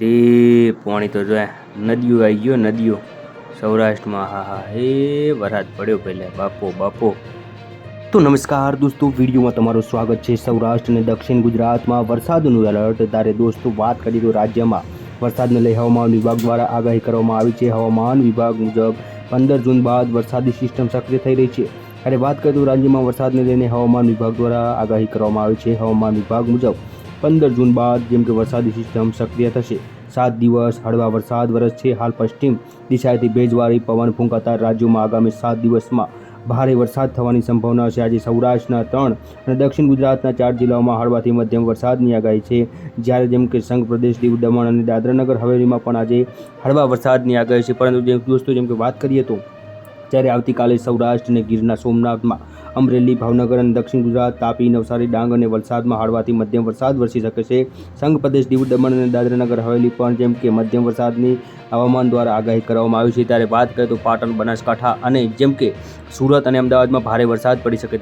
રે, પાણી તો જોયા નદીઓ આવી ગયો, નદીઓ. સૌરાષ્ટ્રમાં, હા હા, હે, વરસાદ પડ્યો પહેલા. બાપો બાપો. તો નમસ્કાર દોસ્તો, વિડીયોમાં તમારું સ્વાગત છે સૌરાષ્ટ્ર અને દક્ષિણ ગુજરાતમાં. વરસાદનું એલર્ટ ત્યારે દોસ્તો, વાત કરીએ તો રાજ્યમાં. વરસાદને લઈ હવામાન વિભાગ દ્વારા આગાહી કરવામાં આવી છે. હવામાન વિભાગ મુજબ પંદર જૂન બાદ વરસાદી સિસ્ટમ સક્રિય થઈ રહી છે. અને વાત કરીએ તો રાજ્યમાં વરસાદને લઈને હવામાન વિભાગ દ્વારા આગાહી કરવામાં આવી છે. હવામાન વિભાગ મુજબ પંદર જૂન બાદ જેમ કે વરસાદી સિસ્ટમ સક્રિય થશે. સાત દિવસ હળવા વરસાદ વરસશે હાલ પશ્ચિમ દિશાએથી ભેજવાળી પવન ફૂંકાતા રાજ્યોમાં આગામી સાત દિવસમાં ભારે વરસાદ થવાની સંભાવના છે. આજે સૌરાષ્ટ્રના ત્રણ અને દક્ષિણ ગુજરાતના ચાર જિલ્લાઓમાં હળવાથી મધ્યમ વરસાદની આગાહી છે. જ્યારે જેમ કે સંઘ પ્રદેશ, દીવ દમણ અને દાદરાનગર હવેલીમાં પણ આજે હળવા વરસાદની આગાહી છે. પરંતુ જેમ દોસ્તો જેમ કે વાત કરીએ તો ત્યારે આવતીકાલે સૌરાષ્ટ્ર અને ગીરના સોમનાથમાં અમરેલી, ભાવનગર અને દક્ષિણ ગુજરાત તાપી, નવસારી, ડાંગ અને વલસાડમાં હળવાથી મધ્યમ વરસાદ વરસી શકે છે. સંઘ પ્રદેશ દીવ દમણ અને દાદરાનગર હવેલી પણ જેમ કે મધ્યમ વરસાદની હવામાન દ્વારા આગાહી કરવામાં આવી છે, ત્યારે વાત કરીએ તો પાટણ, બનાસકાંઠા અને જેમ કે સુરત અને અમદાવાદમાં ભારે વરસાદ પડી શકે છે